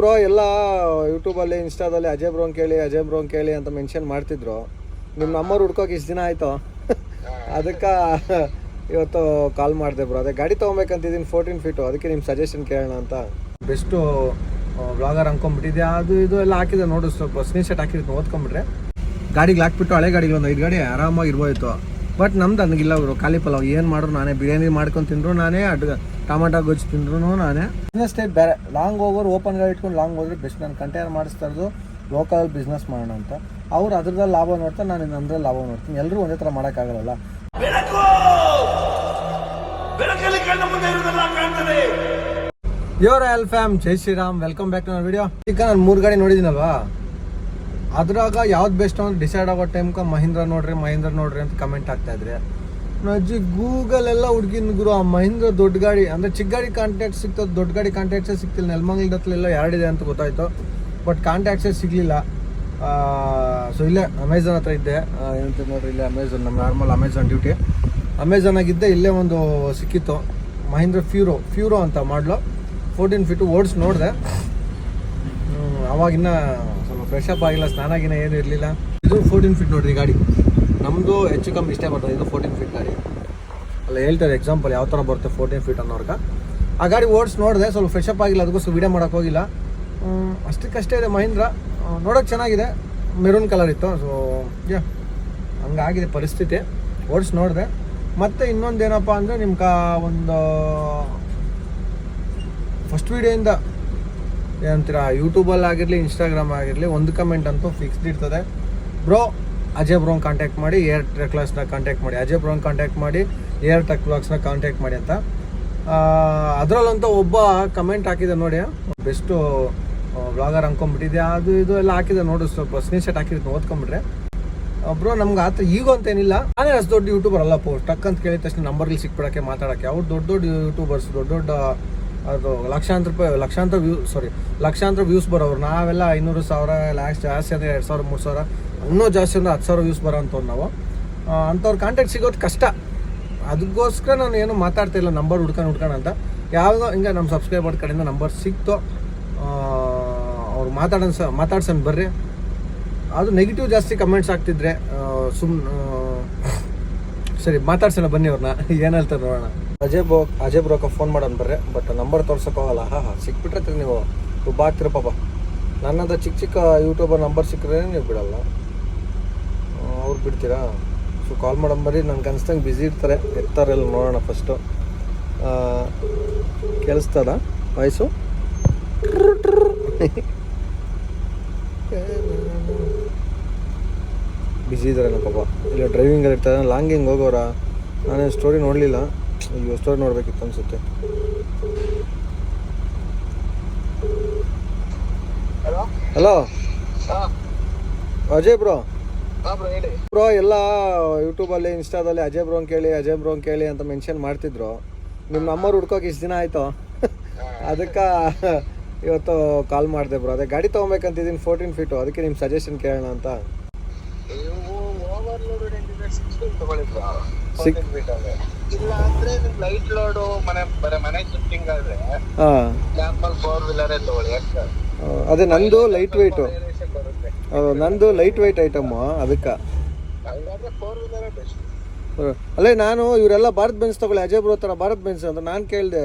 Bro ಎಲ್ಲ ಯೂಟ್ಯೂಬಲ್ಲಿ ಇನ್ಸ್ಟಾದಲ್ಲಿ Ajay bro ಕೇಳಿ ಅಜಯ್ ಬ್ರೋ ಕೇಳಿ ಅಂತ ಮೆನ್ಷನ್ ಮಾಡ್ತಿದ್ರು. ನಿಮ್ಮ ನಂಬರ್ ಹುಡ್ಕೋಕೆ ಇಷ್ಟು ದಿನ ಆಯಿತು? ಅದಕ್ಕೆ ಇವತ್ತು ಕಾಲ್ ಮಾಡಿದೆ ಬ್ರೋ ಅದೇ ಗಾಡಿ ತೊಗೊಬೇಕಂತಿದ್ದೀನಿ ಫೋರ್ಟೀನ್ ಫೀಟು ಅದಕ್ಕೆ ನಿಮ್ಮ ಸಜೆಷನ್ ಕೇಳೋಣ ಅಂತ. ಬೆಸ್ಟು ಬ್ಲಾಗರ್ ಅಂದ್ಕೊಂಬಿಟ್ಟಿದ್ದೆ ಅದು ಇದು ಎಲ್ಲ ಹಾಕಿದೆ ನೋಡು ಸ್ವಲ್ಪ ಸ್ಕ್ರೀನ್ ಶಾಟ್ ಹಾಕಿರ್ತೀನಿ ಓದ್ಕೊಂಬಿಟ್ರೆ ಗಾಡಿಗೆ ಹಾಕ್ಬಿಟ್ಟು ಹಳೆ ಗಾಡಿಗೆ ಒಂದು ಐದು ಗಾಡಿ ಆರಾಮಾಗಿ ಇರ್ಬೋಯಿತ್ತು ಬಟ್ ನಮ್ದು ನನಗಿಲ್ಲ ಅವರು ಖಾಲಿ ಪಲಾವ್ ಏನು ಮಾಡ್ರು ನಾನೇ ಬಿರಿಯಾನಿ ಮಾಡ್ಕೊಂಡು ತಿಂದರು ನಾನೇ ಅಡ್ಗ ಟಮಾಟೊ ಗೊಜ್ಜು ತಿಂದ್ರು ನಾನೇ. ಬಿಸ್ನೆಸ್ ಟೈಪ್ ಬೇರೆ. ಲಾಂಗ್ ಹೋಗೋರು ಓಪನ್ ಗಾಡಿ ಇಟ್ಕೊಂಡು ಲಾಂಗ್ ಹೋದ್ರೆ ಬೆಸ್ಟ್ ನಾನು ಕಂಟೈನರ್ ಮಾಡಿಸ್ತಾ ಇರೋದು ಲೋಕಲ್ ಬಿಸ್ನೆಸ್ ಮಾಡೋಣ ಅಂತ. ಅವ್ರು ಅದ್ರದಲ್ಲಿ ಲಾಭ ನೋಡ್ತಾ ನಾನು ಅಂದ್ರೆ ಲಾಭ ನೋಡ್ತೀನಿ. ಎಲ್ಲರೂ ಒಂದೇ ಥರ ಮಾಡೋಕ್ಕಾಗಲ್ಲ your L fam Jai Shriram welcome back to ನನ್ನ ವಿಡಿಯೋ ಈಗ ನಾನು ಮೂರು ಗಾಡಿ ನೋಡಿದ್ದೀನಲ್ವಾ ಅದ್ರಾಗ ಯಾವ್ದು ಬೆಸ್ಟ್ ಅಂತ ಡಿಸೈಡ್ ಆಗೋ ಟೈಮ್ಗೆ ಮಹೀಂದ್ರ ನೋಡ್ರಿ ಮಹೀಂದ್ರ ನೋಡ್ರಿ ಅಂತ ಕಮೆಂಟ್ ಆಗ್ತಾ ಇದ್ರಿ. ಅಜ್ಜಿ ಗೂಗಲ್ ಎಲ್ಲ ಹುಡುಗಿನ ಗುರು, ಆ ಮಹೀಂದ್ರ ದೊಡ್ಡ ಗಾಡಿ, ಅಂದರೆ ಚಿಕ್ಕ ಗಾಡಿ ಕಾಂಟ್ಯಾಕ್ಟ್ ಸಿಗ್ತದೆ, ದೊಡ್ಡ ಗಾಡಿ ಕಾಂಟ್ಯಾಕ್ಟ್ಸೇ ಸಿಗ್ತಿಲ್ಲ. ನೆಲಮಂಗಲದ ಹತ್ರ ಎಲ್ಲ ಎರಡಿದೆ ಅಂತ ಗೊತ್ತಾಯ್ತು. ಬಟ್ ಕಾಂಟ್ಯಾಕ್ಟ್ಸೇ ಸಿಗಲಿಲ್ಲ. ಸೊ ಇಲ್ಲೇ ಅಮೆಝಾನ್ ಹತ್ರ ಇದ್ದೆ. ಏನಂತ ನೋಡ್ರಿ, ಇಲ್ಲೇ ಅಮೆಝಾನ್ ನಮ್ಮ ನಾರ್ಮಲ್ ಅಮೆಝಾನ್ ಡ್ಯೂಟಿ ಅಮೆಝಾನ್ ಆಗಿದ್ದೆ, ಇಲ್ಲೇ ಒಂದು ಸಿಕ್ಕಿತ್ತು. ಮಹೀಂದ್ರ ಫ್ಯೂರೋ ಫ್ಯೂರೋ ಅಂತ ಮಾಡಲು. ಫೋರ್ಟೀನ್ ಫೀಟು ಓಡ್ಸ್ ನೋಡಿದೆ. ಅವಾಗಿನ್ನ ಸ್ವಲ್ಪ ಫ್ರೆಶ್ ಅಪ್ ಆಗಿಲ್ಲ ಸ್ನಾನಾಗಿನ ಏನು ಇರಲಿಲ್ಲ. ಇದು ಫೋರ್ಟೀನ್ ಫೀಟ್ ನೋಡ್ರಿ ಗಾಡಿ. ನಮ್ಮದು ಹೆಚ್ಚು ಕಮ್ಮಿ ಇಷ್ಟೇ ಬರ್ತದೆ ಇದು ಫೋರ್ಟೀನ್ ಫೀಟ್ ಗಾಡಿ. ಅಲ್ಲ ಹೇಳ್ತಾರೆ ಎಕ್ಸಾಂಪಲ್ ಯಾವ ಥರ ಬರುತ್ತೆ ಫೋರ್ಟೀನ್ ಫೀಟ್ ಅನ್ನೋರ್ಗ. ಆ ಗಾಡಿ ಓಡಿಸಿ ನೋಡಿದೆ ಸ್ವಲ್ಪ ಫ್ರೆಶ್ ಅಪ್ ಆಗಿಲ್ಲ ಅದಕ್ಕೋಸ್ಕರ ವೀಡಿಯೋ ಮಾಡೋಕೆ ಹೋಗಿಲ್ಲ. ಹ್ಮ್, ಅಷ್ಟಕ್ಕಷ್ಟೇ ಇದೆ ಮಹೀಂದ್ರ. ನೋಡೋಕೆ ಚೆನ್ನಾಗಿದೆ. ಮೆರೂನ್ ಕಲರ್ ಇತ್ತು ಸೊ ಯಾ ಹಂಗಾಗಿದೆ ಪರಿಸ್ಥಿತಿ. ಓಡಿಸಿ ನೋಡಿದೆ. ಮತ್ತು ಇನ್ನೊಂದು ಏನಪ್ಪ ಅಂದರೆ ನಿಮ್ಗೆ ಒಂದು ಫಸ್ಟ್ ವೀಡಿಯೋಯಿಂದ ಏನಂತೀರಾ ಯೂಟ್ಯೂಬಲ್ಲಿ ಆಗಿರಲಿ ಇನ್ಸ್ಟಾಗ್ರಾಮ್ ಆಗಿರಲಿ ಒಂದು ಕಮೆಂಟ್ ಅಂತೂ ಫಿಕ್ಸ್ಡ್ ಇರ್ತದೆ. ಬ್ರೋ ಅಜಯ್ ಬ್ರೋನ್ ಕಾಂಟ್ಯಾಕ್ಟ್ ಮಾಡಿ, ಏರ್ ಟ್ರೆಕ್ಲಾಸ್ನ ಕಾಂಟ್ಯಾಕ್ಟ್ ಮಾಡಿ, ಅಜಯ್ ಬ್ರೋನ್ ಕಾಂಟ್ಯಾಕ್ಟ್ ಮಾಡಿ, ಏರ್ ಟೆಕ್ ಬ್ಲಾಗ್ಸ್ನ ಕಾಂಟ್ಯಾಕ್ಟ್ ಮಾಡಿ ಅಂತ. ಅದರಲ್ಲಂತೂ ಒಬ್ಬ ಕಮೆಂಟ್ ಹಾಕಿದೆ ನೋಡಿ, ಬೆಸ್ಟು ಬ್ಲಾಗರ್ ಅಂದ್ಕೊಂಡ್ಬಿಟ್ಟಿದೆ ಅದು ಇದು ಎಲ್ಲ ಹಾಕಿದೆ ನೋಡು, ಸ್ವಲ್ಪ ಸ್ಕ್ರೀನ್ ಶಾಟ್ ಹಾಕಿರ್ತೀನಿ ಓದ್ಕೊಂಡ್ಬಿಟ್ರೆ ಬ್ರೋ ನಮ್ಗೆ ಆತ ಈಗ ಅಂತೇನಿಲ್ಲ ನಾನೇ ಅಷ್ಟು ದೊಡ್ಡ ಯೂಟ್ಯೂಬರ್ ಅಲ್ಲ, ಪೋ ಟಕ್ ಅಂತ ಕೇಳಿದ ತಕ್ಷಣ ನಂಬರ್ಗಳು ಸಿಕ್ಬಿಡೋಕ್ಕೆ ಮಾತಾಡೋಕ್ಕೆ. ಅವ್ರು ದೊಡ್ಡ ದೊಡ್ಡ ಯೂಟ್ಯೂಬರ್ಸ್ ದೊಡ್ಡ ದೊಡ್ಡ, ಅದು ಲಕ್ಷಾಂತರ ರೂಪಾಯಿ, ಲಕ್ಷಾಂತರ ವ್ಯೂ ಸಾರಿ ಲಕ್ಷಾಂತರ ವ್ಯೂಸ್ ಬರೋರು. ನಾವೆಲ್ಲ ಐನೂರು ಸಾವಿರ ಲ್ಯಾಕ್ಸ್ ಜಾಸ್ತಿ ಅಂದರೆ ಎರಡು ಸಾವಿರ, ಮೂರು ಸಾವಿರ. ಇನ್ನೂ ಜಾಸ್ತಿ ಅಂದರೆ ಹತ್ತು ಸಾವಿರ ವ್ಯೂಸ್ ಬರೋಂಥವ್ರು ನಾವು. ಅಂಥವ್ರು ಕಾಂಟ್ಯಾಕ್ಟ್ ಸಿಗೋದು ಕಷ್ಟ. ಅದಕ್ಕೋಸ್ಕರ ನಾನು ಏನು ಮಾತಾಡ್ತಿಲ್ಲ ನಂಬರ್ ಹುಡ್ಕೊಂಡು ಹುಡ್ಕೊಂಡು ಅಂತ. ಯಾವುದೋ ಹಿಂಗೆ ನಮ್ಮ ಸಬ್ಸ್ಕ್ರೈಬರ್ ಕಡೆಯಿಂದ ನಂಬರ್ ಸಿಕ್ತು. ಅವ್ರು ಮಾತಾಡೋಣ ಸ ಮಾತಾಡ್ಸೋಣ ಬರ್ರಿ. ಅದು ನೆಗೆಟಿವ್ ಜಾಸ್ತಿ ಕಮೆಂಟ್ಸ್ ಆಗ್ತಿದ್ರೆ ಸುಮ್ ಸರಿ, ಮಾತಾಡ್ಸೋಣ ಬನ್ನಿ ಅವ್ರನ್ನ ಏನು ಹೇಳ್ತಾರೆ ನೋಡೋಣ. ಅಜಯ್ ಬ್ರೋ, ಅಜಯ್ ಬ್ರೋಕ ಫೋನ್ ಮಾಡೋಣ ಬರ್ರಿ ಬಟ್ ನಂಬರ್ ತೋರ್ಸೋಕ್ಕಾಗಲ್ಲ ಹಾಂ ಹಾಂ, ಸಿಕ್ಬಿಟ್ರೆ ನೀವು ದುಬ್ಬಾಗ್ತಿರ ಪಾಪ. ನನ್ನದು ಚಿಕ್ಕ ಚಿಕ್ಕ ಯೂಟ್ಯೂಬರ್ ನಂಬರ್ ಸಿಕ್ಕರೆ ನೀವು ಬಿಡಲ್ಲ. ಅವ್ರು ಬಿಡ್ತೀರಾ? ಸೊ ಕಾಲ್ ಮಾಡೋಣ ಬರ್ರಿ. ನನ್ಗೆ ಅನ್ಸ್ದಂಗೆ ಬ್ಯುಸಿ ಇರ್ತಾರೆ. ಎತ್ತಾರೆಲ್ಲ ನೋಡೋಣ ಫಸ್ಟು ಕೇಳಿಸ್ತದ? ವಾಯ್ಸು ಬ್ಯುಸಿ ಇದ್ದಾರೆ ಪಾಪ. ಇಲ್ಲ ಡ್ರೈವಿಂಗಲ್ಲಿ ಇರ್ತಾರೆ. ಲಾಂಗಿಂಗ್ ಹೋಗೋರ? ನಾನು ಸ್ಟೋರಿ ನೋಡಲಿಲ್ಲ. ಅಯ್ಯೋ ಸ್ಟೋರಿ ನೋಡಬೇಕಿತ್ತು ಅನ್ಸುತ್ತೆ. Hello Ajay bro bro bro ಎಲ್ಲ ಯೂಟ್ಯೂಬಲ್ಲಿ ಇನ್ಸ್ಟಾದಲ್ಲಿ ಅಜಯ್ ಬ್ರೋನ್ ಕೇಳಿ ಅಜಯ್ ಬ್ರೋನ್ ಕೇಳಿ ಅಂತ ಮೆನ್ಷನ್ ಮಾಡ್ತಿದ್ರು. ನಿಮ್ಮ ನಂಬರ್ ಹುಡ್ಕೋಕೆ ಇಷ್ಟು ದಿನ ಆಯಿತು? ಅದಕ್ಕೆ ಇವತ್ತು ಕಾಲ್ ಮಾಡಿದೆ ಬ್ರೋ. ಅದೇ ಗಾಡಿ ತೊಗೊಬೇಕಂತಿದ್ದೀನಿ ಫೋರ್ಟೀನ್ ಫೀಟು ಅದಕ್ಕೆ ನಿಮ್ಮ ಸಜೆಷನ್ ಕೇಳೋಣ ಅಂತ. ಬ್ರೋ. ಇಲ್ಲ ಅಂದ್ರೆ ಲೈಟ್ ಲೋಡು ಮನೆ ಬರೀ ಮನೆ ಶಿಫ್ಟಿಂಗ್ ಆದ್ರೆ ನಾರ್ಮಲ್ ಫೋರ್ ವೀಲರೇ ತಗೊಳ್ಳಿ ಯಾಕೆ ಅದೇ ನಂದು ಲೈಟ್ ವೆಯ್ಟು ನಂದು ಲೈಟ್ ವೆಯ್ಟ್ ಐಟಮ್ಮು ಅದಕ್ಕೆ. ಅಲ್ಲೇ ನಾನು ಇವರೆಲ್ಲ ಭಾರತ್ ಬೆನ್ಸ್ ತಗೊಳ್ಳಿ ಅಜಯ್ ಬ್ರೋ ಥರ ಭಾರತ್ ಬೆನ್ಸ್ ಅಂತ ನಾನು ಕೇಳಿದೆ.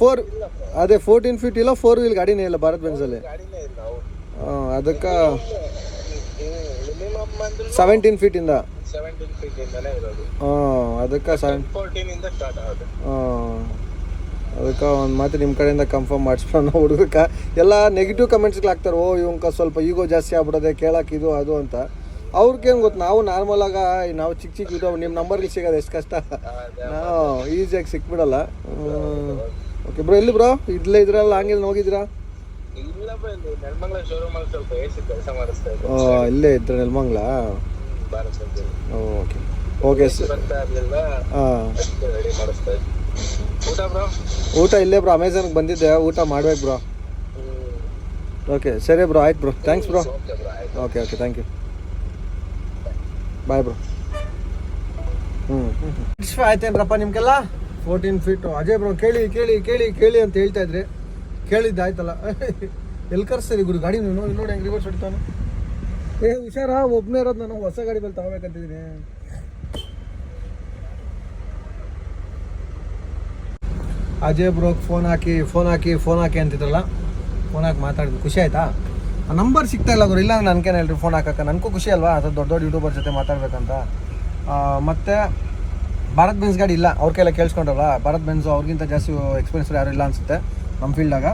ಫೋರ್ ಅದೇ ಫೋರ್ಟೀನ್ ಫೀಟ್ ಇಲ್ಲ ಫೋರ್ ವೀಲ್ ಗಾಡಿನೇ ಇಲ್ಲ ಭಾರತ್ ಬೆನ್ಸಲ್ಲಿ ಹೌದು ಅದಕ್ಕೆ ಸೆವೆಂಟೀನ್ ಫೀಟಿಂದ ಫೀಟ್ ಇಂದ ಇರೋದು. ಹಾಂ ಅದಕ್ಕೆ ಸೆವೆನ್ ಹಾಂ ಇಂದ ಸ್ಟಾರ್ಟ್ ಆಗುತ್ತೆ. ಅದಕ್ಕೆ ಒಂದು ಮಾತು ನಿಮ್ಮ ಕಡೆಯಿಂದ ಕನ್ಫರ್ಮ್ ಮಾಡಿಸ್ಕೊಂಡು ಹುಡುಗಕ್ಕೆ. ಎಲ್ಲ ನೆಗೆಟಿವ್ ಕಮೆಂಟ್ಸ್ಗಳು ಹಾಕ್ತಾರೆ ಓ ಇವಂಕ ಸ್ವಲ್ಪ ಈಗೋ ಜಾಸ್ತಿ ಆಗ್ಬಿಡೋದೆ ಕೇಳಕ್ಕೆ ಇದು ಅದು ಅಂತ. ಅವ್ರಿಗೇನು ಗೊತ್ತು ನಾವು ನಾರ್ಮಲಾಗ ನಾವು ಚಿಕ್ಕ ಚಿಕ್ಕ ಇದು ನಿಮ್ಮ ನಂಬರ್ಗೆ ಸಿಗೋದು ಎಷ್ಟು ಕಷ್ಟ. ನಾವು ಈಸಿಯಾಗಿ ಸಿಕ್ಬಿಡಲ್ಲ. ಓಕೆ ಬ್ರೋ ಎಲ್ಲಿ ಬ್ರೋ ಇದ್ಲೇ ಇದ್ರಲ್ಲ ಹಂಗಿಲ್ಲ ಹೋಗಿದ್ರಾ ಇಲ್ಲ ಇಲ್ಲಿ ಇಲ್ಲೇ ಇದ್ರ ನೆಲಮಂಗ್ಲ? ಓಕೆ ಓಕೆ ಸರ್ ಹಾಂ ಅದಕ್ಕೆ ರೆಡಿ ಮಾಡಿಸ್ತಾ ಇದ್ದೆ ಊಟ ಬ್ರೋ? ಊಟ ಇಲ್ಲೇ ಬ್ರೋ ಅಮೆಝಾನ್ಗೆ ಬಂದಿದ್ದೆ. ಊಟ ಮಾಡ್ಬೇಕು ಬ್ರೋ. ಓಕೆ ಸರಿ ಬ್ರೋ ಆಯ್ತು bro. Thanks bro. Okay bro ಆಯ್ತು. Okay okay thank you bye bro. ಹ್ಞೂ ಹ್ಞೂ ಆಯ್ತೇನ್ರಪ್ಪ ನಿಮ್ಗೆಲ್ಲ? ಫೋರ್ಟೀನ್ ಫೀಟು ಅಜಯ್ ಬ್ರೋ ಕೇಳಿ ಕೇಳಿ ಕೇಳಿ ಕೇಳಿ ಅಂತ ಹೇಳ್ತಾ ಇದ್ರಿ. ಕೇಳಿದ್ದೆ ಆಯ್ತಲ್ಲ. ಎಲ್ಲಿ ಕರ್ಸ್ತೀರಿ ಗುರು? ಗಾಡಿ ನೋಡಿ ನೋಡಿ ಹೆಂಗೆ ರಿವರ್ಸ್ ಹೊಡಿತಾನೆ? ಏ ಹುಷಾರ ಒಬ್ಬನೇ ಇರೋದು ನಾನು ಹೊಸ ಗಾಡಿ ಮೇಲೆ ತಗೋಬೇಕಂತಿದ್ದೀನಿ ಅಜಯ್ ಬ್ರೋಕ್ ಫೋನ್ ಹಾಕಿ ಫೋನ್ ಹಾಕಿ ಫೋನ್ ಹಾಕಿ ಅಂತಿದ್ರಲ್ಲ ಫೋನ್ ಹಾಕಿ ಮಾತಾಡಿದ್ವಿ. ಖುಷಿ ಆಯ್ತಾ? ಆ ನಂಬರ್ ಸಿಗ್ತಾ ಇಲ್ಲ ಗುರು. ಇಲ್ಲ ನನ್ಗೇನು ಹೇಳ್ರಿ ಫೋನ್ ಹಾಕಕ್ಕೆ? ನನಗೂ ಖುಷಿ ಅಲ್ವಾ? ಅದು ದೊಡ್ಡ ದೊಡ್ಡ ಯೂಟ್ಯೂಬರ್ ಜೊತೆ ಮಾತಾಡ್ಬೇಕಂತ. ಮತ್ತು ಭಾರತ್ ಬೆನ್ಸ್ ಗಾಡಿ ಇಲ್ಲ. ಅವ್ರ ಕೈಲ ಕೇಳಿಸ್ಕೊಂಡ್ರಲ್ಲ? ಭಾರತ್ ಬೆನ್ಸ್ ಅವ್ರಿಗಿಂತ ಜಾಸ್ತಿ ಎಕ್ಸ್ಪೀರಿಯನ್ಸ್ ಯಾರು ಇಲ್ಲ ಅನ್ಸುತ್ತೆ ನಮ್ಮ ಫೀಲ್ಡಾಗ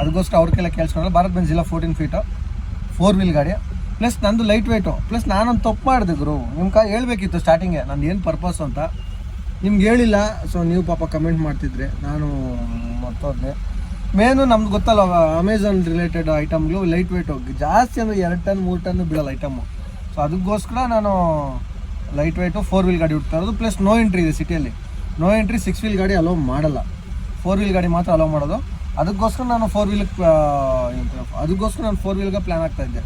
ಅದಕ್ಕೋಸ್ಕರ ಅವ್ರ ಕೈಲ ಭಾರತ್ ಬೆನ್ಸ್ ಇಲ್ಲ ಫೋರ್ಟೀನ್ ಫೀಟು ಫೋರ್ ವೀಲ್ ಗಾಡಿ. ಪ್ಲಸ್ ನಂದು ಲೈಟ್ ವೆಯ್ಟು ಪ್ಲಸ್ ನಾನೊಂದು ತಪ್ಪು ಮಾಡಿದೆ ಗುರು. ನಿಮ್ಮ ಕೈ ಹೇಳ್ಬೇಕಿತ್ತು ಸ್ಟಾರ್ಟಿಂಗೆ ನಂದು ಏನು ಪರ್ಪಸ್ ಅಂತ. ನಿಮ್ಗೆ ಹೇಳಿಲ್ಲ ಸೊ ನೀವು ಪಾಪ ಕಮೆಂಟ್ ಮಾಡ್ತಿದ್ರೆ, ನಾನು ಮತ್ತೊಂದೆ. ಮೇನು ನಮ್ಗೆ ಗೊತ್ತಲ್ಲ ಅಮೆಝಾನ್ ರಿಲೇಟೆಡ್ ಐಟಮ್ಗಳು ಲೈಟ್ ವೆಯ್ಟು ಜಾಸ್ತಿ ಅಂದರೆ ಎರಡು ಟನ್, ಮೂರು ಟನ್ ಬಿಡಲ್ಲ ಐಟಮು ಸೊ ಅದಕ್ಕೋಸ್ಕರ ನಾನು ಲೈಟ್ ವೆಯ್ಟು ಫೋರ್ ವೀಲ್ ಗಾಡಿ ಹುಡ್ತಾ ಇರೋದು ಪ್ಲಸ್ ನೋ ಎಂಟ್ರಿ ಇದೆ ಸಿಟಿಯಲ್ಲಿ. ನೋ ಎಂಟ್ರಿ ಸಿಕ್ಸ್ ವೀಲ್ ಗಾಡಿ ಅಲೋ ಮಾಡಲ್ಲ. ಫೋರ್ ವೀಲ್ ಗಾಡಿ ಮಾತ್ರ ಅಲೋ ಮಾಡೋದು. ಅದಕ್ಕೋಸ್ಕರ ನಾನು ಫೋರ್ ವೀಲ್ ಅದಕ್ಕೋಸ್ಕರ ನಾನು ಫೋರ್ ವೀಲ್ಗೆ ಪ್ಲ್ಯಾನ್ ಆಗ್ತಾ ಇದ್ದೆ.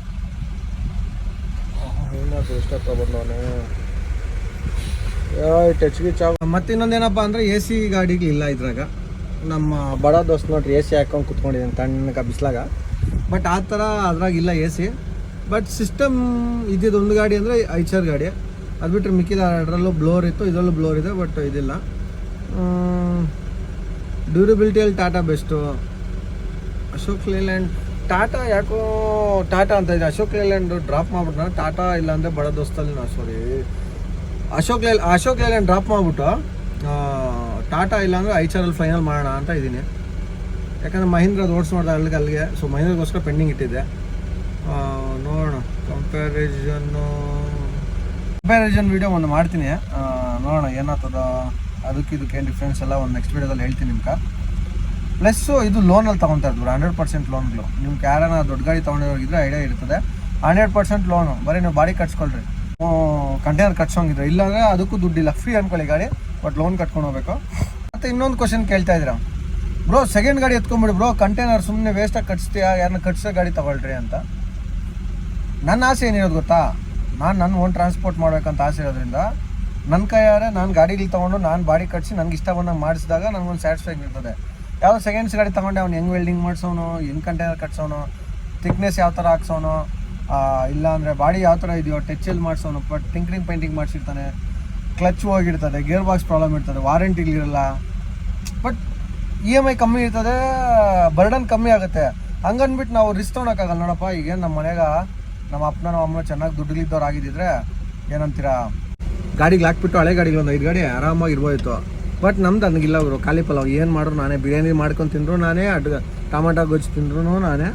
ಟಚ್ ಗಿಚ್ ಮತ್ತೆ ಇನ್ನೊಂದೇನಪ್ಪ ಅಂದರೆ ಎ ಸಿ ಗಾಡಿಗೆ ಇಲ್ಲ ಇದ್ರಾಗ. ನಮ್ಮ ಬಡ ದೋಸ್ತ್ ನೋಡ್ರಿ ಎ ಸಿ ಹಾಕೊಂಡು ಕುತ್ಕೊಂಡಿದ್ದೀನಿ ತಣ್ಣಗೆ ಬಿಸ್ಲಾಗ. ಬಟ್ ಆ ಥರ ಅದ್ರಾಗ ಇಲ್ಲ ಎ ಸಿ ಬಟ್ ಸಿಸ್ಟಮ್ ಇದ್ದಿದ್ದು ಒಂದು ಗಾಡಿ ಅಂದರೆ ಐಚರ್ ಗಾಡಿ. ಅದು ಬಿಟ್ಟರೆ ಮಿಕ್ಕಿದ ಅದರಲ್ಲೂ ಬ್ಲೋರ್ ಇತ್ತು, ಇದರಲ್ಲೂ ಬ್ಲೋರ್ ಇದೆ ಬಟ್ ಇದಿಲ್ಲ. ಡ್ಯೂರಬಿಲಿಟಿಯಲ್ಲಿ ಟಾಟಾ ಬೆಸ್ಟು ಅಶೋಕ್ ಲೇಲ್ಯಾಂಡ್ ಟಾಟಾ ಯಾಕೋ ಟಾಟಾ ಅಂತ ಇದೆ. ಅಶೋಕ್ ಲೇಲ್ಯಾಂಡ್ ಡ್ರಾಪ್ ಮಾಡ್ಬಿಟ್ಟು ಟಾಟಾ ಇಲ್ಲಾಂದರೆ ಬಡ ದೋಸ್ತಲ್ಲಿ ನಾ ಸಾರಿ ಅಶೋಕ್ ಲೇಲ್, ಅಶೋಕ್ ಡ್ರಾಪ್ ಮಾಡಿಬಿಟ್ಟು ಟಾಟಾ ಇಲ್ಲಾಂದರೆ ಐಚರಲ್ಲಿ ಫೈನಲ್ ಮಾಡೋಣ ಅಂತ ಇದ್ದೀನಿ. ಯಾಕಂದರೆ ಮಹೀಂದ್ರದ್ದು ಓಡ್ಸ್ ಮಾಡಿದೆ ಅಲ್ಲಿಗೆ ಅಲ್ಲಿಗೆ. ಸೊ ಮಹೀಂದ್ರಗೋಸ್ಕರ ಪೆಂಡಿಂಗ್ ಇಟ್ಟಿದ್ದೆ. ನೋಡೋಣ. ಕಂಪ್ಯಾರಿಸನ್ನು ಕಂಪ್ಯಾರಿಸನ್ ವೀಡಿಯೋ ಒಂದು ಮಾಡ್ತೀನಿ. ನೋಡೋಣ ಏನಾಗ್ತದ. ಅದಕ್ಕೆ ಇದಕ್ಕೆ ಏನು ಡಿಫ್ರೆನ್ಸ್ ಎಲ್ಲ ಒಂದು ನೆಕ್ಸ್ಟ್ ವೀಡಿಯೋದಲ್ಲಿ ಹೇಳ್ತೀನಿ ನಿಮ್ಗೆ. ಪ್ಲಸ್ಸು ಇದು ಲೋನಲ್ಲಿ ತೊಗೊತಾ ಇದ್ರು. ಹಂಡ್ರೆಡ್ ಪರ್ಸೆಂಟ್ ಲೋನ್ಗಳು ನಿಮ್ಗೆ ಯಾರನ್ನ ದೊಡ್ಡ ಗಾಡಿ ತೊಗೊಂಡಿರೋರಿದ್ರೆ ಐಡಿಯಾ ಇರ್ತದೆ. ಹಂಡ್ರೆಡ್ ಪರ್ಸೆಂಟ್ ಲೋನು ಬರೀ ನೀವು ಬಾಡಿ ಕಟ್ಸ್ಕೊಳ್ರಿ. ಕಂಟೈನರ್ ಕಟ್ಸೋಂಗಿದ್ರೆ. ಇಲ್ಲಾಂದರೆ ಅದಕ್ಕೂ ದುಡ್ಡಿಲ್ಲ. ಫ್ರೀ ಅನ್ಕೊಳ್ಳಿ ಗಾಡಿ ಬಟ್ ಲೋನ್ ಕಟ್ಕೊಂಡು ಹೋಗ್ಬೇಕು. ಮತ್ತು ಇನ್ನೊಂದು ಕ್ವಶನ್ ಕೇಳ್ತಾ ಇದ್ದೀರಾ? ಬ್ರೋ ಸೆಕೆಂಡ್ ಗಾಡಿ ಎತ್ಕೊಂಬಿಡಿ ಬ್ರೋ ಕಂಟೈನರ್ ಸುಮ್ಮನೆ ವೇಸ್ಟಾಗಿ ಕಟ್ಸ್ತೀಯಾ? ಯಾರನ್ನ ಕಟ್ಸೋ ಗಾಡಿ ತಗೊಳ್ರಿ ಅಂತ. ನನ್ನ ಆಸೆ ಏನಿರೋದು ಗೊತ್ತಾ? ನಾನು ನನ್ನ ಓನ್ ಟ್ರಾನ್ಸ್ಪೋರ್ಟ್ ಮಾಡ್ಬೇಕಂತ ಆಸೆ ಇರೋದ್ರಿಂದ ನನ್ನ ಕೈಯಾರೆ ನಾನು ಗಾಡಿಗಳು ತೊಗೊಂಡು ನಾನು ಬಾಡಿ ಕಟ್ಸಿ ನನಗೆ ಇಷ್ಟ ಬಂದಾಗ ಮಾಡಿಸಿದಾಗ ನನಗೊಂದು ಸ್ಯಾಟಿಸ್ಫೈ ಇರ್ತದೆ. ಯಾವುದೋ ಸೆಕೆಂಡ್ಸ್ ಗಾಡಿ ತೊಗೊಂಡೆ, ಅವ್ನು ಹೆಂಗೆ ವೆಲ್ಡಿಂಗ್ ಮಾಡಿಸೋನು, ಹೆಂಗೆ ಕಂಟೈನರ್ ಕಟ್ಸೋನು ಥಿಕ್ನೆಸ್ ಯಾವ ಥರ ಹಾಕ್ಸೋನು ಇಲ್ಲ ಅಂದರೆ ಬಾಡಿ ಯಾವ ಥರ ಇದೆಯೋ ಟೆಚ್ಚಲ್ಲಿ ಮಾಡಿಸೋನು ಬಟ್ ಟಿಂಕ್ರಿಂಗ್ ಪೇಂಟಿಂಗ್ ಮಾಡಿಸಿರ್ತಾನೆ. ಕ್ಲಚ್ ಹೋಗಿರ್ತದೆ ಗೇರ್ ಬಾಕ್ಸ್ ಪ್ರಾಬ್ಲಮ್ ಇರ್ತದೆ ವಾರಂಟಿಗಳಿರಲ್ಲ ಬಟ್ ಇ ಎಂ ಐ ಕಮ್ಮಿ ಇರ್ತದೆ ಬರ್ಡನ್ ಕಮ್ಮಿ ಆಗುತ್ತೆ. ಹಂಗನ್ಬಿಟ್ಟು ನಾವು ರಿಸ್ಕ್ ತೊಗೊಳಕ್ಕಾಗಲ್ಲ ನೋಡಪ್ಪ, ಈಗ ನಮ್ಮ ಮನೆಯಾಗ ನಮ್ಮ ಅಪ್ಪನ, ನಮ್ಮ ಅಮ್ಮನ ಚೆನ್ನಾಗಿ ದುಡ್ಡುಗಳಿದ್ದವ್ರು ಆಗಿದ್ದಿದ್ರೆ ಏನಂತೀರಾ? ಗಾಡಿಗೆ ಹಾಕ್ಬಿಟ್ಟು ಹಳೆ ಗಾಡಿಗೆ ಒಂದು ಐದು ಗಾಡಿ ಆರಾಮಾಗಿ ಇರ್ಬೋದಿತ್ತು ಬಟ್ ನಮ್ದು ನನಗಿಲ್ಲ ಅವರು ಖಾಲಿ ಪಲಾವ್. ಏನು ಮಾಡ್ರು ನಾನೇ ಬಿರಿಯಾನಿ ಮಾಡ್ಕೊಂಡು ತಿಂದರು ನಾನೇ ಅಡ್ಗೆ, ಟೊಮಾಟೊ ಗೊಜ್ಜು ತಿಂದ್ರು ನಾನೇ.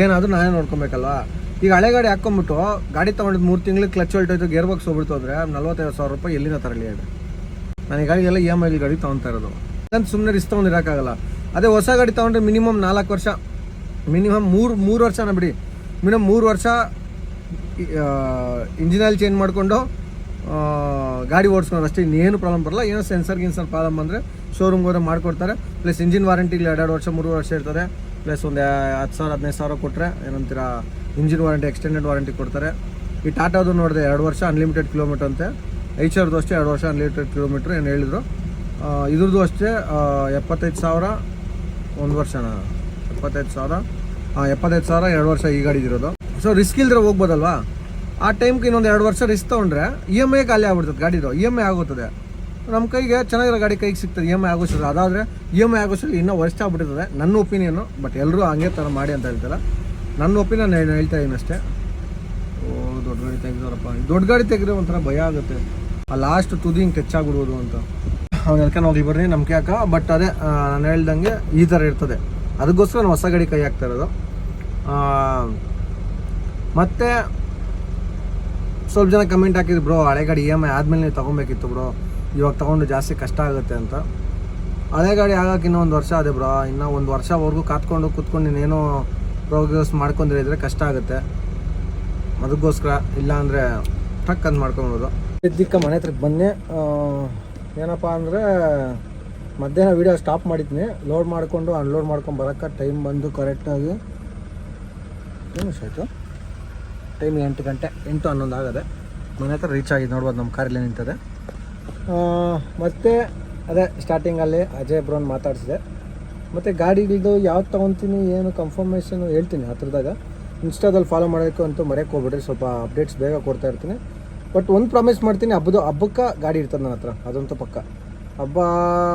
ಏನಾದರೂ ನಾನೇ ನೋಡ್ಕೊಬೇಕಲ್ವಾ? ಈಗ ಹಳೆ ಗಾಡಿ ಹಾಕ್ಕೊಂಬಿಟ್ಟು ಗಾಡಿ ತೊಗೊಂಡಿದ್ದು ಮೂರು ತಿಂಗಳು ಕ್ಲಚ್ ಹೊಲ್ಟೋಯ್ತು ಗೇರ್ ಬಾಕ್ಸ್ ಹೋಗ್ಬಿಡ್ತು ಅಂದರೆ ನಲ್ವತ್ತೈದು ಸಾವಿರ ರೂಪಾಯಿ ಎಲ್ಲಿಂದ ತರಲಿ ಹೇಳಿ ನಾನು ಈ ಗಾಡಿಗೆಲ್ಲ ಇ ಎಂ ಐಲಿ ಗಾಡಿ ತೊಗೊತಾ ಇರೋದು. ನಾನು ಸುಮ್ಮನೆ ರಿಸ್ ತೊಗೊಂಡು ಇರೋಕ್ಕಾಗಲ್ಲ ಅದೇ ಹೊಸ ಗಾಡಿ ತೊಗೊಂಡ್ರೆ ಮಿನಿಮಮ್ ನಾಲ್ಕು ವರ್ಷ ಮಿನಿಮಮ್ ಮೂರು ಮೂರು ವರ್ಷನ ಬಿಡಿ. ಮಿನಿಮಮ್ ಮೂರು ವರ್ಷ ಇಂಜಿನ್ ಆಯಿಲ್ ಚೇಂಜ್ ಮಾಡಿಕೊಂಡು ಗಾಡಿ ಓಡಿಸ್ಕೊಂಡು ಅಷ್ಟೇ ಇನ್ನೇನು ಪ್ರಾಬ್ಲಮ್ ಬರಲ್ಲ. ಏನೋ ಸೆನ್ಸರ್ ಗಿನ್ಸರ್ ಪ್ರಾಬ್ಲಮ್ ಬಂದರೆ ಶೋರೂಮ್ಗೆ ಹೋದ್ರೆ ಮಾಡಿಕೊಡ್ತಾರೆ. ಪ್ಲಸ್ ಇಂಜಿನ್ ವಾರಂಟಿಗಳು ಎರಡು ವರ್ಷ, ಮೂರು ವರ್ಷ ಇರ್ತದೆ. ಪ್ಲಸ್ ಒಂದು ಹತ್ತು ಸಾವಿರ, ಹದಿನೈದು ಸಾವಿರ ಕೊಟ್ಟರೆ ಏನಂತೀರ, ಇಂಜಿನ್ ವಾರಂಟಿ ಎಕ್ಸ್ಟೆಂಡೆಡ್ ವಾರಂಟಿ ಕೊಡ್ತಾರೆ. ಈ ಟಾಟಾದು ನೋಡಿದೆ ಎರಡು ವರ್ಷ ಅನ್ಲಿಮಿಟೆಡ್ ಕಿಲೋಮೀಟರ್ ಅಂತೆ. ಐಚರ್ದು ಅಷ್ಟೇ ಎರಡು ವರ್ಷ ಅನ್ಲಿಮಿಟೆಡ್ ಕಿಲೋಮೀಟ್ರ್ ಏನು ಹೇಳಿದ್ರು. ಇದ್ರದ್ದು ಅಷ್ಟೇ ಎಪ್ಪತ್ತೈದು ಸಾವಿರ, ಒಂದು ವರ್ಷನ? ಎಪ್ಪತ್ತೈದು ಸಾವಿರ. ಎಪ್ಪತ್ತೈದು ಸಾವಿರ ಎರಡು ವರ್ಷ ಈ ಗಾಡಿದಿರೋದು ಸೊ ರಿಸ್ಕ್ ಇಲ್ದ್ರೆ ಹೋಗ್ಬೋದಲ್ವಾ? ಆ ಟೈಮ್ಗೆ ಇನ್ನೊಂದು ಎರಡು ವರ್ಷ ರಿಸ್ಕ್ ತೊಗೊಂಡ್ರೆ ಇ ಎಂ ಐ ಖಾಲಿ ಆಗ್ಬಿಡ್ತದೆ ಗಾಡಿದು. ಇ ಎಂ ಐ ಆಗುತ್ತದೆ ನಮ್ಮ ಕೈಗೆ ಚೆನ್ನಾಗಿರೋ ಗಾಡಿ ಕೈಗೆ ಸಿಗ್ತದೆ. ಇ ಎಂ ಐ ಆಗೋಸ್ಟ್ರೆ ಅದಾದರೆ ಇ ಎಂ ಐ ಆಗೋಷ್ಟರಲ್ಲಿ ಇನ್ನೂ ವರ್ಷ ಆಗ್ಬಿಟ್ಟಿರ್ತದೆ. ನನ್ನ ಒಪಿನಿಯನ್ನು ಬಟ್ ಎಲ್ಲರೂ ಹಂಗೆ ಥರ ಮಾಡಿ ಅಂತ ಹೇಳ್ತಾರೆ ನನ್ನ ಒಪಿನಿಯನ್ ಹೇಳ್ತಾ ಇದ್ದೀನಿ ಅಷ್ಟೇ. ಓ, ದೊಡ್ಡ ಗಾಡಿ ತೆಗೆದವರಪ್ಪ ದೊಡ್ಡ ಗಾಡಿ ತೆಗೆದ್ರೆ ಒಂಥರ ಭಯ ಆಗುತ್ತೆ. ಆ ಲಾಸ್ಟ್ ತುದಿ ಹಿಂಗೆ ಟಚ್ ಅಂತ. ಅವ್ನು ಹೇಳ್ಕೊಂಡು ಹೋಗಿ ಬರ್ರಿ ನಂಬಿಕೆ ಹಾಕ ಬಟ್ ಅದೇ ನಾನು ಹೇಳ್ದಂಗೆ ಈ ಥರ ಇರ್ತದೆ. ಅದಕ್ಕೋಸ್ಕರ ನಾನು ಹೊಸ ಗಾಡಿ ಕೈ ಹಾಕ್ತಾ ಇರೋದು. ಮತ್ತು ಸ್ವಲ್ಪ ಜನ ಕಮೆಂಟ್ ಹಾಕಿದ್ರು, ಬ್ರೋ, ಹಳೆ ಗಾಡಿ ಇ ಎಂ ಐ ಆದಮೇಲೆ ನೀವು ತೊಗೊಬೇಕಿತ್ತು ಬ್ರೋ. ಇವಾಗ ತೊಗೊಂಡು ಜಾಸ್ತಿ ಕಷ್ಟ ಆಗುತ್ತೆ ಅಂತ. ಹಳೆ ಗಾಡಿ ಆಗಕ್ಕೆ ಇನ್ನೂ ಒಂದು ವರ್ಷ ಅದೇ ಬ್ರೋ ಇನ್ನೂ ಒಂದು ವರ್ಷವರೆಗೂ ಕಾತ್ಕೊಂಡು ಕೂತ್ಕೊಂಡು ನೀನೇನೋ ಪ್ರೋಗ್ರೆಸ್ ಮಾಡ್ಕೊಂಡಿದ್ರೆ ಕಷ್ಟ ಆಗುತ್ತೆ. ಅದಕ್ಕೋಸ್ಕರ ಇಲ್ಲಾಂದರೆ ಟಕ್ ಅಂತ ಮಾಡ್ಕೊಬೋದು ಎದ್ದಿಕ್ಕ ಮನೆ ಹತ್ರಕ್ಕೆ ಬನ್ನಿ. ಏನಪ್ಪ ಅಂದರೆ ಮಧ್ಯಾಹ್ನ ವೀಡಿಯೋ ಸ್ಟಾಪ್ ಮಾಡಿದ್ನಿ. ಲೋಡ್ ಮಾಡಿಕೊಂಡು ಅನ್ಲೋಡ್ ಮಾಡ್ಕೊಂಡು ಬರೋಕ್ಕೆ ಟೈಮ್ ಬಂದು ಕರೆಕ್ಟಾಗಿ ಏನು ಆಯಿತು? ಟೈಮ್ ಎಂಟು ಗಂಟೆ, ಎಂಟು ಹನ್ನೊಂದು ಆಗದೆ. ಮನೆ ಹತ್ರ ರೀಚ್ ಆಗಿದೆ. ನೋಡ್ಬೋದು ನಮ್ಮ ಕಾರಲ್ಲಿ ನಿಂತದೆ. ಮತ್ತು ಅದೇ ಸ್ಟಾರ್ಟಿಂಗಲ್ಲಿ ಅಜಯ್ ಬ್ರೋನ್ ಮಾತಾಡಿಸಿದೆ. ಮತ್ತು ಗಾಡಿಗಳದ್ದು ಯಾವ್ದು ತೊಗೊತೀನಿ, ಏನು ಕನ್ಫರ್ಮೇಷನು ಹೇಳ್ತೀನಿ ಹತ್ರದಾಗ. ಇನ್ಸ್ಟಾದಲ್ಲಿ ಫಾಲೋ ಮಾಡೋಕ್ಕೆ ಅಂತೂ ಮರೆಯೋಕೆ ಹೋಗ್ಬಿಡ್ರಿ, ಸ್ವಲ್ಪ ಅಪ್ಡೇಟ್ಸ್ ಬೇಗ ಕೊಡ್ತಾ ಇರ್ತೀನಿ. ಬಟ್ ಒಂದು ಪ್ರಾಮಿಸ್ ಮಾಡ್ತೀನಿ, ಹಬ್ಬದ ಹಬ್ಬಕ್ಕೆ ಗಾಡಿ ಇರ್ತದೆ ನನ್ನ ಹತ್ರ ಅದಂತೂ ಪಕ್ಕ. ಹಬ್ಬ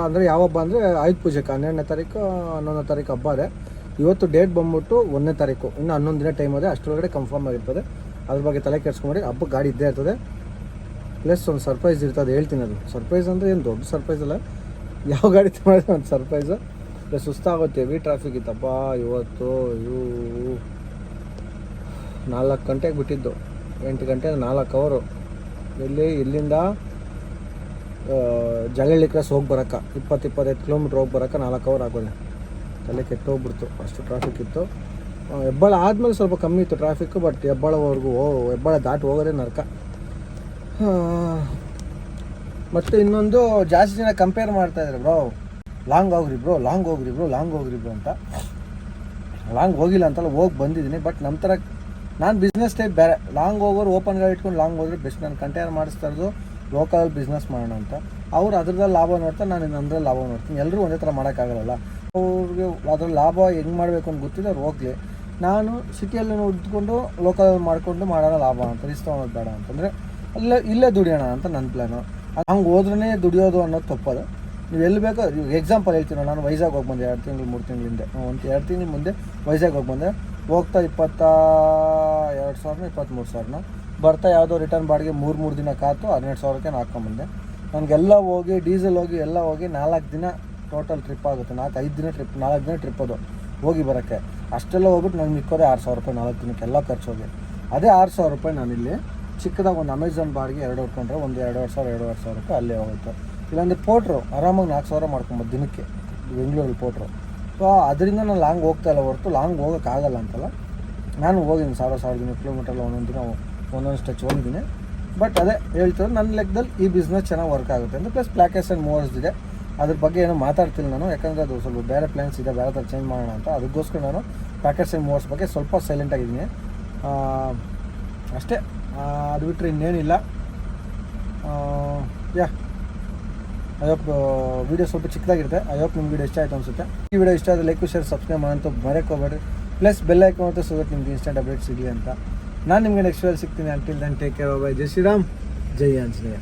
ಅಂದರೆ ಯಾವ ಹಬ್ಬ ಅಂದರೆ ಆಯುಧ ಪೂಜೆಗೆ ಹನ್ನೆರಡನೇ ತಾರೀಕು, ಹನ್ನೊಂದನೇ ತಾರೀಕು ಹಬ್ಬ ಅದೇ. ಇವತ್ತು ಡೇಟ್ ಬಂದ್ಬಿಟ್ಟು ಒಂದನೇ ತಾರೀಕು, ಇನ್ನು ಹನ್ನೊಂದು ದಿನ ಟೈಮ್ ಅದೇ, ಅಷ್ಟರೊಳಗಡೆ ಕನ್ಫರ್ಮ್ ಆಗಿರ್ತದೆ. ಅದ್ರ ಬಗ್ಗೆ ತಲೆ ಕೆಡ್ಸ್ಕೊಂಬಿಡಿ ಹಬ್ಬಕ್ಕೆ ಗಾಡಿ ಇದ್ದೇ ಇರ್ತದೆ. ಪ್ಲಸ್ ಒಂದು ಸರ್ಪ್ರೈಸ್ ಇರ್ತದೆ, ಹೇಳ್ತೀನಿ ಅದು. ಸರ್ಪ್ರೈಸ್ ಅಂದರೆ ಏನು ದೊಡ್ಡ ಸರ್ಪ್ರೈಸ್ ಅಲ್ಲ. ಯಾವ ಗಾಡಿ ಮಾಡಿದ್ರೆ ಒಂದು ಸರ್ಪ್ರೈಸು. ಪ್ಲಸ್ ಸುಸ್ತಾಗುತ್ತೆ ಹೆವಿ ಟ್ರಾಫಿಕ್ ಇತ್ತಪ್ಪ ಇವತ್ತು ಇವು ನಾಲ್ಕು ಗಂಟೆಗೆ ಬಿಟ್ಟಿದ್ದು. ಎಂಟು ಗಂಟೆ, ನಾಲ್ಕು ಅವರು ಇಲ್ಲಿ ಇಲ್ಲಿಂದ ಜಗಳಳ್ಳಿ ಕ್ರಾಸ್ ಹೋಗಿ ಬರೋಕ್ಕೆ. ಇಪ್ಪತ್ತು, ಇಪ್ಪತ್ತೈದು ಕಿಲೋಮೀಟ್ರ್ ಹೋಗಿ ಬರೋಕ್ಕೆ ನಾಲ್ಕು ಅವರ್ ಆಗೋಲ್ಲ ತಲೆ ಕೆಟ್ಟೋಗ್ಬಿಡ್ತು ಅಷ್ಟು ಟ್ರಾಫಿಕ್ ಇತ್ತು. ಹೆಬ್ಬಾಳ ಆದಮೇಲೆ ಸ್ವಲ್ಪ ಕಮ್ಮಿ ಇತ್ತು ಟ್ರಾಫಿಕ್ಕು ಬಟ್ ಹೆಬ್ಬಾಳವರೆಗೂ ಹೆಬ್ಬಾಳ ದಾಟಿ ಹೋಗೋದೇ ನರ್ಕ. ಮತ್ತು ಇನ್ನೊಂದು ಜಾಸ್ತಿ ಜನ ಕಂಪೇರ್ ಮಾಡ್ತಾ ಇದ್ದಾರೆ ಬ್ರೋ ಲಾಂಗ್ ಹೋಗ್ರಿ ಬ್ರೋ ಲಾಂಗ್ ಹೋಗ್ರಿ ಬ್ರೋ ಲಾಂಗ್ ಹೋಗ್ರಿ ಬ್ರೋ ಅಂತ. ಲಾಂಗ್ ಹೋಗಿಲ್ಲ ಅಂತಲ್ಲ ಹೋಗಿ ಬಂದಿದ್ದೀನಿ ಬಟ್ ನಮ್ಮ ಥರ ನಾನು ಬಿಸ್ನೆಸ್ ಟೈಪ್ ಬೇರೆ. ಲಾಂಗ್ ಹೋಗೋರು ಓಪನ್ ಗಾಡಿ ಇಟ್ಕೊಂಡು ಲಾಂಗ್ ಹೋದ್ರೆ ಬೆಸ್ಟ್ ನಾನು ಕಂಟೇರ್ ಮಾಡಿಸ್ತಾ ಇರೋದು ಲೋಕಲ್ ಬಿಸ್ನೆಸ್ ಮಾಡೋಣ ಅಂತ. ಅವ್ರು ಅದ್ರದಲ್ಲಿ ಲಾಭ ನೋಡ್ತಾ ನಾನು ಇನ್ನೊಂದ್ರಲ್ಲಿ ಲಾಭ ನೋಡ್ತೀನಿ. ಎಲ್ಲರೂ ಒಂದೇ ಥರ ಮಾಡೋಕ್ಕಾಗಲ್ಲ ಅವ್ರಿಗೆ ಅದ್ರಲ್ಲಿ ಲಾಭ ಹೆಂಗೆ ಮಾಡಬೇಕು ಅಂತ ಗೊತ್ತಿದೆ, ಅವ್ರು ಹೋಗಲಿ. ನಾನು ಸಿಟಿಯಲ್ಲಿ ಉದ್ಕೊಂಡು ಲೋಕಲ್ ಮಾಡಿಕೊಂಡು ಮಾಡೋಣ ಲಾಭ ಅಂತ ರಿಸ್ಕ್ ತೊಗೊಳೋದು ಬೇಡ ಅಂತಂದರೆ ಅಲ್ಲೇ ಇಲ್ಲೇ ದುಡಿಯೋಣ ಅಂತ ನನ್ನ ಪ್ಲ್ಯಾನು ಹಂಗೆ ಹೋದ್ರೇ ದುಡಿಯೋದು ಅನ್ನೋದು ತಪ್ಪದು. ನೀವು ಎಲ್ಲಿ ಬೇಕೋ ಎಕ್ಸಾಂಪಲ್ ಹೇಳ್ತೀನಿ ನಾನು ವೈಜಾಗ್ ಹೋಗಿ ಬಂದೆ ಎರಡು ತಿಂಗಳು, ಮೂರು ತಿಂಗಳ ಹಿಂದೆ. ಒಂದು ಎರಡು ತಿಂಗಳ ಮುಂದೆ ವೈಜಾಗ್ ಹೋಗಿ ಬಂದೆ. ಹೋಗ್ತಾ ಇಪ್ಪತ್ತ ಎರಡು ಸಾವಿರನ ಇಪ್ಪತ್ತ್ಮೂರು ಸಾವಿರನ. ಬರ್ತಾ ಯಾವುದೋ ರಿಟರ್ನ್ ಬಾಡಿಗೆ ಮೂರು ಮೂರು ದಿನ ಕಾತು ಹನ್ನೆರಡು ಸಾವಿರಕ್ಕೆ ಹಾಕ್ಕೊಂಬಂದೆ ನನಗೆಲ್ಲ ಹೋಗಿ, ಡೀಸೆಲ್ ಹೋಗಿ, ಎಲ್ಲ ಹೋಗಿ ನಾಲ್ಕು ದಿನ ಟೋಟಲ್ ಟ್ರಿಪ್ ಆಗುತ್ತೆ. ನಾಲ್ಕು, ಐದು ದಿನ ಟ್ರಿಪ್ ನಾಲ್ಕು ದಿನ ಟ್ರಿಪ್ ಅದು, ಹೋಗಿ ಬರೋಕ್ಕೆ. ಅಷ್ಟೆಲ್ಲ ಹೋಗ್ಬಿಟ್ಟು ನನಗೆ ಮಿಕ್ಕೋದೆ ಆರು ಸಾವಿರ ರೂಪಾಯಿ ನಾಲ್ಕು ದಿನಕ್ಕೆಲ್ಲ ಖರ್ಚು ಹೋಗಿ. ಅದೇ ಆರು ಸಾವಿರ ರೂಪಾಯಿ ನಾನಿಲ್ಲಿ ಚಿಕ್ಕದಾಗ ಒಂದು ಅಮೆಝಾನ್ ಬಾಡಿಗೆ ಎರಡು ಹೊಡ್ಕೊಂಡ್ರೆ ಒಂದು ಎರಡುವರೆ ಸಾವಿರ ಎರಡುವರೆ ಸಾವಿರ ರೂಪಾಯಿ ಅಲ್ಲೇ ಹೋಗುತ್ತೆ. ಇಲ್ಲಾಂದರೆ ಪೋಟ್ರು ಆರಾಮಾಗಿ ನಾಲ್ಕು ಸಾವಿರ ಮಾಡ್ಕೊಂಬೋದು ದಿನಕ್ಕೆ. ಬೆಂಗಳೂರಲ್ಲಿ ಪೋಟ್ರು ಸೊ ಅದರಿಂದ ನಾನು ಲಾಂಗ್ ಹೋಗ್ತಾ ಇಲ್ಲ ಹೊರತು ಲಾಂಗ್ ಹೋಗೋಕ್ಕಾಗಲ್ಲ ಅಂತಲ್ಲ. ನಾನು ಹೋಗಿದ್ದೀನಿ ಸಾವಿರ ಸಾವಿರ ದಿನ ಕಿಲೋಮೀಟ್ರಲ್ಲಿ ಒಂದೊಂದು ದಿನ ಒಂದೊಂದು ಸ್ಟೆಚ್ ಹೋಗಿದ್ದೀನಿ. ಬಟ್ ಅದೇ ಹೇಳ್ತಾರೆ ನನ್ನ ಲೆಕ್ಕದಲ್ಲಿ ಈ ಬಿಸ್ನೆಸ್ ಚೆನ್ನಾಗಿ ವರ್ಕ್ ಆಗುತ್ತೆ ಅಂತ ಪ್ಲಸ್ ಪ್ಲ್ಯಾಕೇಸ್ ಆ್ಯಂಡ್ ಮೂವರ್ಸ್ ಇದೆ. ಅದ್ರ ಬಗ್ಗೆ ಏನೂ ಮಾತಾಡ್ತಿಲ್ಲ ನಾನು, ಯಾಕಂದರೆ ಅದು ಸ್ವಲ್ಪ ಬೇರೆ ಪ್ಲ್ಯಾನ್ಸ್ ಇದೆ, ಬೇರೆ ಥರ ಚೇಂಜ್ ಮಾಡೋಣ ಅಂತ. ಅದಕ್ಕೋಸ್ಕರ ನಾನು ಪ್ಯಾಕೆಟ್ಸ್ ಆ್ಯಂಡ್ ಮೂವರ್ಸ್ ಬಗ್ಗೆ ಸ್ವಲ್ಪ ಸೈಲೆಂಟ್ ಆಗಿದ್ದೀನಿ. ಅಷ್ಟೇ. ಅದು ಬಿಟ್ಟರೆ ಇನ್ನೇನಿಲ್ಲ. ಯಾ ಐ ಹೋಪ್ ವೀಡಿಯೋ ಸ್ವಲ್ಪ ಚಿಕ್ಕದಾಗಿರುತ್ತೆ. ಐ ಹೋಪ್ ನಿಮ್ಮ ವಿಡಿಯೋ ಇಷ್ಟ ಆಯಿತು ಅನಿಸುತ್ತೆ. ಈ ವಿಡಿಯೋ ಇಷ್ಟ ಆದರೆ ಲೈಕ್ ಶೇರ್ ಸಬ್ಸ್ಕ್ರೈಬ್ ಮಾಡೋಂಥ ಮರೆಯೋಕೆ ಹೋಗಬೇಡಿ ಪ್ಲಸ್ ಬೆಲ್ ಐಕಾನ್ ಅಂತ ಸೊ ದಟ್ ನಿಮ್ಗೆ ಇನ್ಸ್ಟೆಂಟ್ ಅಪ್ಡೇಟ್ ಸಿಗಲಿ ಅಂತ. ನಾನು ನಿಮಗೆ ನೆಕ್ಸ್ಟ್ ವೇಲ್ ಸಿಗ್ತೀನಿ. Until then take care bye ಜೈ ಶ್ರೀರಾಮ್. ಜೈ ಆಂಜನೇಯ.